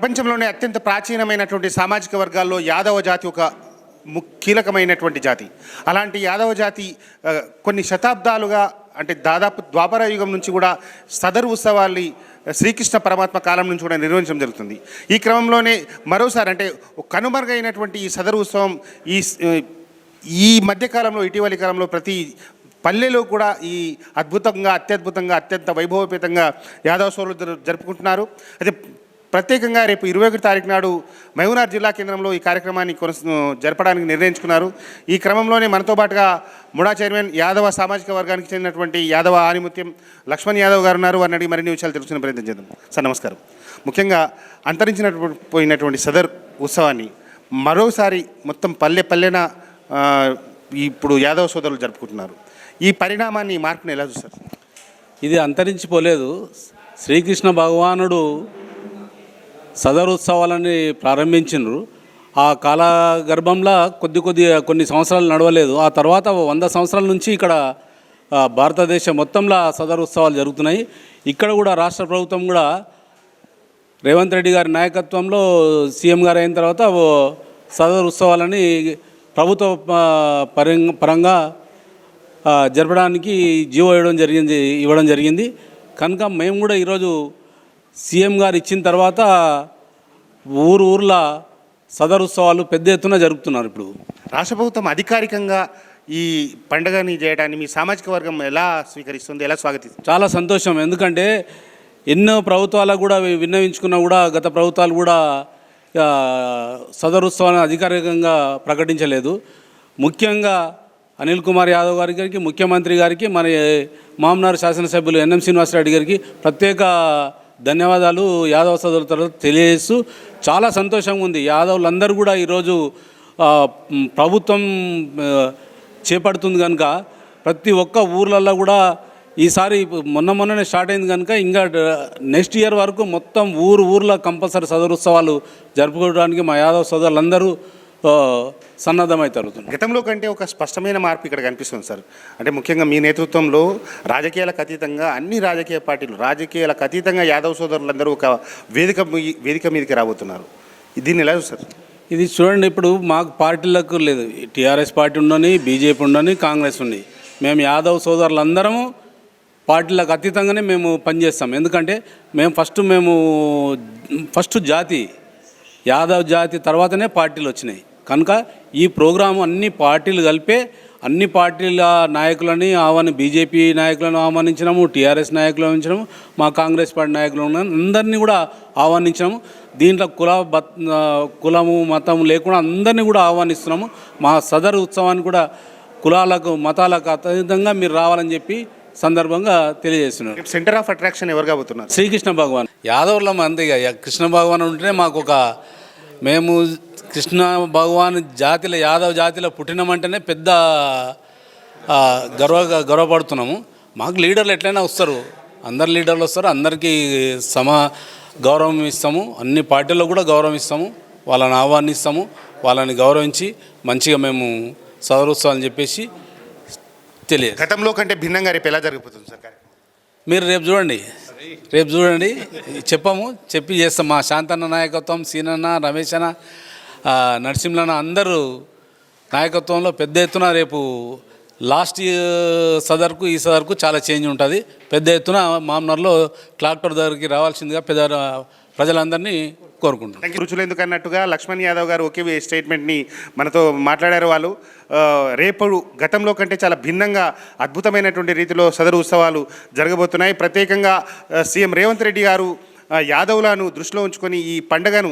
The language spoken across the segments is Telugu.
ప్రపంచంలోనే అత్యంత ప్రాచీనమైనటువంటి సామాజిక వర్గాల్లో యాదవ జాతి ఒక ము కీలకమైనటువంటి జాతి. అలాంటి యాదవ జాతి కొన్ని శతాబ్దాలుగా అంటే దాదాపు ద్వాపర యుగం నుంచి కూడా సదరు ఉత్సవాల్ని శ్రీకృష్ణ పరమాత్మ కాలం నుంచి కూడా నిర్వహించడం జరుగుతుంది. ఈ క్రమంలోనే మరోసారి అంటే కనుమరుగైనటువంటి ఈ సదరు ఉత్సవం ఈ ఈ మధ్యకాలంలో ఇటీవలి కాలంలో ప్రతి పల్లెలో కూడా ఈ అద్భుతంగా అత్యద్భుతంగా అత్యంత వైభవపేతంగా యాదవ సోదరులు జరుపుకుంటున్నారు. అయితే ప్రత్యేకంగా రేపు ఇరవై ఒకటి తారీఖు నాడు మహబూనార్ జిల్లా కేంద్రంలో ఈ కార్యక్రమాన్ని కొనస జరపడానికి నిర్ణయించుకున్నారు. ఈ క్రమంలోనే మనతో పాటుగా ముడా చైర్మన్ యాదవ సామాజిక వర్గానికి చెందినటువంటి యాదవ ఆనిముత్యం లక్ష్మణ్ యాదవ్ గారు ఉన్నారు. వారిని అడిగి మరిన్ని విషయాలు తెలుసుకునే ప్రయత్నం చేద్దాం. సార్ నమస్కారం. ముఖ్యంగా అంతరించినటువంటి పోయినటువంటి సదర్ ఉత్సవాన్ని మరోసారి మొత్తం పల్లె పల్లెన ఇప్పుడు యాదవ సోదరులు జరుపుకుంటున్నారు. ఈ పరిణామాన్ని మార్పును మార్పుని ఎలా చూస్తారు? ఇది అంతరించిపోలేదు. శ్రీకృష్ణ భగవానుడు సదరోత్సవాలని ప్రారంభించిండ్రు ఆ కాలగర్భంలో కొద్ది కొద్ది కొన్ని సంవత్సరాలు నడవలేదు. ఆ తర్వాత ఓ వంద సంవత్సరాల నుంచి ఇక్కడ భారతదేశం మొత్తంలో సదరు ఉత్సవాలు జరుగుతున్నాయి. ఇక్కడ కూడా రాష్ట్ర ప్రభుత్వం కూడా రేవంత్ రెడ్డి గారి నాయకత్వంలో సీఎం గారు అయిన తర్వాత ఓ సదరు ఉత్సవాలని ప్రభుత్వ ఆ, పరంగా పరంగా జరపడానికి జీవో ఇవ్వడం జరిగింది ఇవ్వడం జరిగింది. కనుక మేము కూడా ఈరోజు సీఎం గారు ఇచ్చిన తర్వాత ఊరు ఊర్ల సదరు ఉత్సవాలు పెద్ద ఎత్తున జరుపుతున్నారు ఇప్పుడు. రాష్ట్ర ప్రభుత్వం అధికారికంగా ఈ పండుగని చేయడాన్ని మీ సామాజిక వర్గం ఎలా స్వీకరిస్తుంది ఎలా స్వాగతిస్తుంది చాలా సంతోషం. ఎందుకంటే ఎన్నో ప్రభుత్వాలకు కూడా విన్నవించుకున్నా కూడా గత ప్రభుత్వాలు కూడా ఆ, సదరు ఉత్సవాన్ని అధికారికంగా ప్రకటించలేదు. ముఖ్యంగా అనిల్ కుమార్ యాదవ్ గారి గారికి ముఖ్యమంత్రి గారికి మన మామనార్ శాసనసభ్యులు ఎన్ఎం శ్రీనివాసరెడ్డి గారికి ప్రత్యేక ధన్యవాదాలు యాదవ్ సోదరుల తర్వాత తెలియజేస్తూ చాలా సంతోషంగా ఉంది. యాదవులందరూ కూడా ఈరోజు ప్రభుత్వం చేపడుతుంది కనుక ప్రతి ఒక్క ఊర్లలో కూడా ఈసారి మొన్న మొన్ననే స్టార్ట్ అయింది కనుక ఇంకా నెక్స్ట్ ఇయర్ వరకు మొత్తం ఊరు ఊర్లో కంపల్సరీ సదరుత్సవాలు జరుపుకోవడానికి మా యాదవ్ సోదరులందరూ ఆ, సన్నద్ధమవుతారు గతంలో కంటే ఒక స్పష్టమైన మార్పు ఇక్కడ కనిపిస్తుంది సార్. అంటే ముఖ్యంగా మీ నేతృత్వంలో రాజకీయాలకు అతీతంగా అన్ని రాజకీయ పార్టీలు రాజకీయాలకు అతీతంగా యాదవ్ సోదరులందరూ ఒక వేదిక మీ- వేదిక మీదకి రాబోతున్నారు. దీన్ని ఎలా చూస్తారు? ఇది చూడండి ఇప్పుడు మాకు పార్టీలకు లేదు. టీఆర్ఎస్ పార్టీ ఉండని బీజేపీ ఉండని కాంగ్రెస్ ఉంది. మేము యాదవ్ సోదరులందరము పార్టీలకు అతీతంగానే మేము పనిచేస్తాం. ఎందుకంటే మేము ఫస్ట్ మేము ఫస్ట్ జాతి యాదవ్ జాతి తర్వాతనే పార్టీలు వచ్చినాయి. కనుక ఈ ప్రోగ్రాం అన్ని పార్టీలు కలిపే అన్ని పార్టీల నాయకులని ఆహ్వాని బీజేపీ నాయకులను ఆహ్వానించినాము టీఆర్ఎస్ నాయకులను ఆహ్వానించినాము మా కాంగ్రెస్ పార్టీ నాయకులు అందరినీ కూడా ఆహ్వానించినాము. దీంట్లో కుల కులము మతం లేకుండా అందరినీ కూడా ఆహ్వానిస్తున్నాము. మా సదరు ఉత్సవాన్ని కూడా కులాలకు మతాలకు అతీతంగా మీరు రావాలని చెప్పి సందర్భంగా తెలియజేస్తున్నారు సెంటర్ ఆఫ్ అట్రాక్షన్ ఎవరు కాబోతున్నారు? శ్రీకృష్ణ భగవాన్. యాదవుల మంది కృష్ణ భగవాన్ ఉంటేనే మాకు ఒక మేము కృష్ణ భగవాన్ జాతిలో యాదవ్ జాతిలో పుట్టినామంటేనే పెద్ద గర్వ గర్వపడుతున్నాము. మాకు లీడర్లు ఎట్లయినా వస్తారు. అందరు లీడర్లు వస్తారు. అందరికీ సమ గౌరవం ఇస్తాము. అన్ని పార్టీల్లో కూడా గౌరవం ఇస్తాము. వాళ్ళని ఆహ్వానిస్తాము. వాళ్ళని గౌరవించి మంచిగా మేము సదరోత్సవాలు చెప్పేసి తెలియదు. గతంలో కంటే భిన్నంగా రేపు ఎలా జరగబోతుంది సార్? మీరు రేపు చూడండి. రేపు చూడండి. చెప్పాము. చెప్పి చేస్తాం. మా శాంతన్న నాయకత్వం సీనన్న రమేష్ అన్న నరసింహన అందరూ నాయకత్వంలో పెద్ద ఎత్తున రేపు లాస్ట్ సదర్కు ఈ సదర్కు చాలా చేంజ్ ఉంటుంది. పెద్ద ఎత్తున మామ్నర్లో క్లాక్టర్ దగ్గరికి రావాల్సిందిగా పెద్ద ప్రజలందరినీ కోరుకుంటున్నాం. రుచులు ఎందుకు అన్నట్టుగా లక్ష్మణ్ యాదవ్ గారు ఒకే స్టేట్మెంట్ని మనతో మాట్లాడారు వాళ్ళు. రేపు గతంలో కంటే చాలా భిన్నంగా అద్భుతమైనటువంటి రీతిలో సదరు ఉత్సవాలు జరగబోతున్నాయి. ప్రత్యేకంగా సీఎం రేవంత్ రెడ్డి గారు ఆ, యాదవులను దృష్టిలో ఉంచుకొని ఈ పండుగను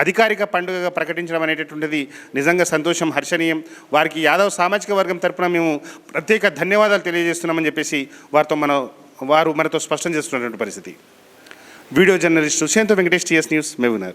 అధికారిక పండుగగా ప్రకటించడం అనేటటువంటిది నిజంగా సంతోషం హర్షణీయం. వారికి యాదవ్ సామాజిక వర్గం తరపున మేము ప్రత్యేక ధన్యవాదాలు తెలియజేస్తున్నామని చెప్పేసి వారితో మన వారు మనతో స్పష్టం చేస్తున్నటువంటి పరిస్థితి. Video journalist Sushanth Venkatesh TS news మెబునర్